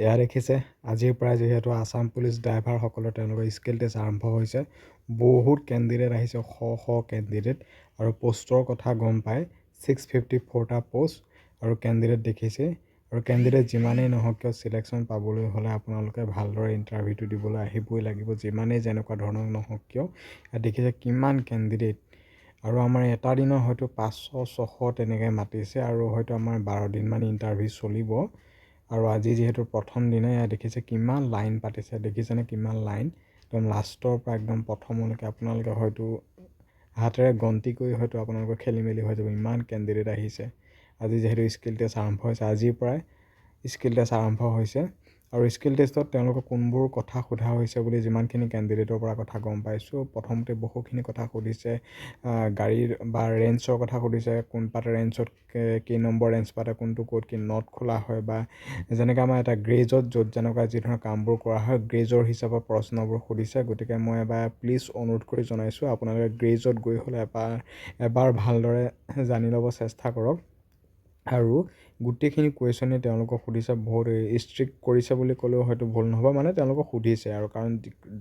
এয়া দেখিছে আজিৰ পৰা যিহেতু আছাম পুলিচ ড্ৰাইভাৰসকলৰ তেওঁলোকৰ স্কিল টেষ্ট আৰম্ভ হৈছে বহুত কেণ্ডিডেট আহিছে শ শ কেণ্ডিডেট আৰু প'ষ্টৰ কথা গম পায় ছিক্স ফিফটি ফ'ৰটা প'ষ্ট আৰু কেণ্ডিডেট দেখিছে। আৰু কেণ্ডিডেট যিমানেই নহওক কিয় চিলেকশ্যন পাবলৈ হ'লে আপোনালোকে ভালদৰে ইণ্টাৰভিউটো দিবলৈ আহিবই লাগিব যিমানেই যেনেকুৱা ধৰণৰ নহওক কিয় ইয়াত দেখিছে কিমান কেণ্ডিডেট। আৰু আমাৰ এটা দিনৰ হয়তো পাঁচশ ছশ তেনেকৈ মাতিছে আৰু হয়তো আমাৰ বাৰ দিনমান ইণ্টাৰভিউ চলিব। আৰু আজি যিহেতু প্ৰথম দিনাই ইয়াত দেখিছে কিমান লাইন পাতিছে দেখিছেনে কিমান লাইন? একদম লাষ্টৰ পৰা একদম প্ৰথমলৈকে আপোনালোকে হয়তো হাতেৰে গন্তি কৰি হয়তো আপোনালোকৰ খেলি মেলি হৈ যাব ইমান কেণ্ডিডেট আহিছে। আজি যিহেতু স্কিল টেষ্ট আৰম্ভ হৈছে আজিৰ পৰাই স্কিল টেষ্ট আৰম্ভ হৈছে। আৰু স্কিল টেষ্টত তেওঁলোকক কোনবোৰ কথা সোধা হৈছে বুলি যিমানখিনি কেণ্ডিডেটৰ পৰা কথা গম পাইছোঁ প্ৰথমতে বহুখিনি কথা সুধিছে গাড়ীৰ বা ৰেঞ্চৰ কথা সুধিছে কোনপাত ৰেঞ্চত কেই নম্বৰ ৰেঞ্চ পাতে কোনটো ক'ত কি নট খোলা হয় বা যেনেকৈ আমাৰ এটা গ্ৰেজত য'ত যেনেকুৱা যি ধৰণৰ কামবোৰ কৰা হয় গ্ৰেজৰ হিচাপত প্ৰশ্নবোৰ সুধিছে গতিকে মই এবাৰ প্লিজ অনুৰোধ কৰি জনাইছোঁ আপোনালোকে গ্ৰেজত গৈ হ'লে এবাৰ এবাৰ ভালদৰে জানি ল'ব চেষ্টা কৰক। আৰু গোটেইখিনি কুৱেশ্যনেই তেওঁলোকক সুধিছে, বহুত ষ্ট্ৰিক্ট কৰিছে বুলি ক'লেও হয়তো ভুল নহ'ব মানে তেওঁলোকক সুধিছে আৰু কাৰণ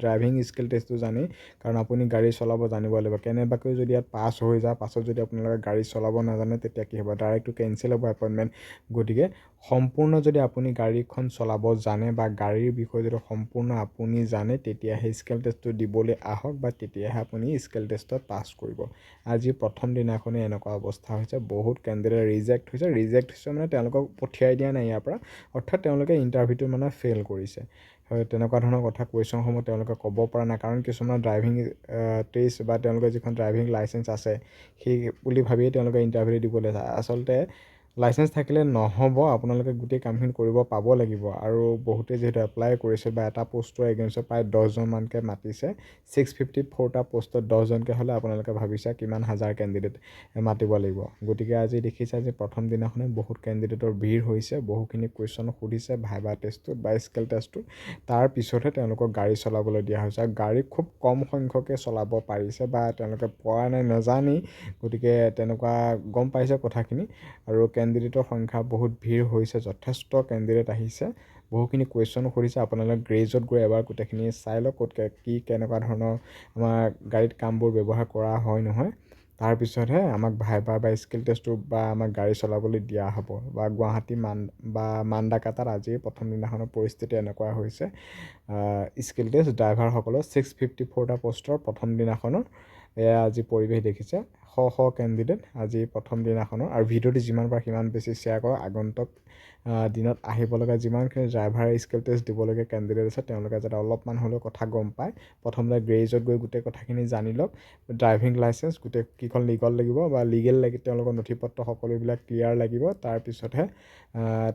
ড্ৰাইভিং স্কিল টেষ্টটো জানেই, কাৰণ আপুনি গাড়ী চলাব জানিব লাগিব। কেনেবাকৈ যদি ইয়াত পাছ হৈ যায়, পাছত যদি আপোনালোকে গাড়ী চলাব নাজানে, তেতিয়া কি হ'ব? ডাইৰেক্টটো কেঞ্চেল হ'ব এপইণ্টমেণ্ট গতিকে সম্পূৰ্ণ যদি আপুনি গাড়ীখন চলাব জানে বা গাড়ীৰ বিষয়ে যদি সম্পূৰ্ণ আপুনি জানে, তেতিয়াহে স্কিল টেষ্টটো দিবলৈ আহক বা তেতিয়াহে আপুনি স্কিল টেষ্টত পাছ কৰিব। আজি প্ৰথম দিনাখনেই এনেকুৱা অৱস্থা হৈছে, বহুত কেণ্ডিডেট ৰিজেক্ট হৈছে। ৰিজেক্ট হৈছে মানে তেওঁলোকক পঠিয়াই দিয়া নাই ইয়াৰ পৰা। অৰ্থাৎ তেওঁলোকে ইণ্টাৰভিউটো মানে ফেইল কৰিছে। হয় তেনেকুৱা ধৰণৰ কথা কুৱেশ্যনসমূহ তেওঁলোকে ক'ব পৰা নাই। কাৰণ কিছুমান ড্ৰাইভিং টেষ্ট বা তেওঁলোকৰ যিখন ড্ৰাইভিং লাইচেঞ্চ আছে সেই বুলি ভাবিয়েই তেওঁলোকে ইণ্টাৰভিউ দিবলৈ আচলতে লাইচেঞ্চ থাকিলে নহ'ব আপোনালোকে গোটেই কামখিনি কৰিব পাব লাগিব। আৰু বহুতে যিহেতু এপ্লাই কৰিছে বা এটা প'ষ্টৰ এগেইনষ্টত প্ৰায় দহজনমানকৈ মাতিছে ছিক্স ফিফটি ফ'ৰটা প'ষ্টত দহজনকৈ হ'লে আপোনালোকে ভাবিছে কিমান হাজাৰ কেণ্ডিডেট মাতিব লাগিব। গতিকে আজি দেখিছে আজি প্ৰথম দিনাখনে বহুত কেণ্ডিডেটৰ ভিৰ হৈছে বহুখিনি কুৱেশ্যন সুধিছে ভাইবা টেষ্টটোত বা স্কিল টেষ্টটোত তাৰ পিছতহে তেওঁলোকক গাড়ী চলাবলৈ দিয়া হৈছে। আৰু গাড়ী খুব কম সংখ্যকে চলাব পাৰিছে বা তেওঁলোকে পৰা নাই নাজানেই। গতিকে তেনেকুৱা গম পাইছে কথাখিনি। আৰু কেণ্ডিডেটৰ সংখ্যা বহুত ভিৰ হৈছে, যথেষ্ট কেণ্ডিডেট আহিছে। বহুখিনি কুৱেশ্যনো সুধিছে, আপোনালোকে গ্ৰেজত গৈ এবাৰ গোটেইখিনি চাই লওক ক'ত কি কেনেকুৱা ধৰণৰ আমাৰ গাড়ীত কামবোৰ ব্যৱহাৰ কৰা হয়, নহয়। তাৰপিছতহে আমাক ভাইবা বা স্কিল টেষ্টটো বা আমাক গাড়ী চলাবলৈ দিয়া হ'ব। বা গুৱাহাটী মান, বা মান্দাকাটাত আজি প্ৰথম দিনাখনৰ পৰিস্থিতি এনেকুৱা হৈছে। স্কিল টেষ্ট ড্ৰাইভাৰসকলৰ ছিক্স ফিফটি ফ'ৰটা প'ষ্টৰ প্ৰথম দিনাখনৰ এয়া আজি পৰিৱেশ দেখিছে। শ কেণ্ডিডেট আজি প্ৰথম দিনাখনৰ আৰু ভিডিঅ'টো যিমান পাৰে সিমান বেছি শ্বেয়াৰ কৰক। আগন্তুক দিনত আহিব লগা যিমানখিনি ড্ৰাইভাৰে স্কিল টেষ্ট দিবলগীয়া কেণ্ডিডেট আছে তেওঁলোকে যাতে অলপমান হ'লেও কথা গম পায়। প্ৰথমতে গ্ৰেজত গৈ গোটেই কথাখিনি জানি লওক। ড্ৰাইভিং লাইচেঞ্চ গোটেই কিখন লিগল লাগিব বা লিগেল লাগি তেওঁলোকৰ নথি পত্ৰ সকলোবিলাক ক্লিয়াৰ লাগিব। তাৰপিছতহে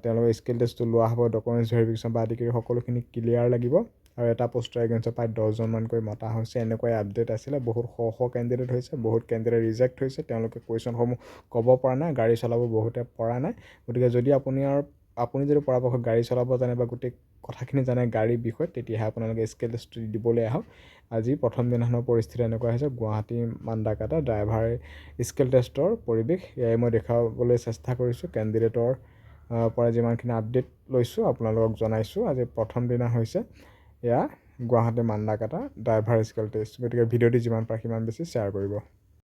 তেওঁলোকৰ স্কিল টেষ্টটো লোৱা হ'ব ডকুমেণ্টছ ভেৰিফিকেশ্যন বা আদি কৰি সকলোখিনি ক্লিয়াৰ লাগিব। আৰু এটা পষ্টৰ এগেইনষ্টত প্ৰায় দহজনমানকৈ মতা হৈছে এনেকুৱাই আপডেট আছিলে। বহুত শ শ কেণ্ডিডেট হৈছে বহুত কেণ্ডিডেট ৰিজেক্ট হৈছে তেওঁলোকে কুৱেশ্যনসমূহ ক'ব পৰা নাই গাড়ী চলাব বহুতে পৰা নাই। গতিকে যদি আপুনি আৰু আপুনি যদি পৰাপক্ষত গাড়ী চলাব জানে বা গোটেই কথাখিনি জানে গাড়ীৰ বিষয়ে তেতিয়াহে আপোনালোকে স্কিল টেষ্টটো দিবলৈ আহক। আজি প্ৰথম দিনাখনৰ পৰিস্থিতি এনেকুৱা হৈছে গুৱাহাটী মান্দাকাটা ড্ৰাইভাৰ স্কিল টেষ্টৰ পৰিৱেশ এয়াই মই দেখুৱাবলৈ চেষ্টা কৰিছোঁ। কেণ্ডিডেটৰ পৰা যিমানখিনি আপডেট লৈছোঁ আপোনালোকক জনাইছোঁ। আজি প্ৰথম দিনা হৈছে এয়া Guwahati Mandakata driver skill test. গতিকে ভিডিঅ'টি যিমান পাৰে সিমান বেছি শ্বেয়াৰ কৰিব।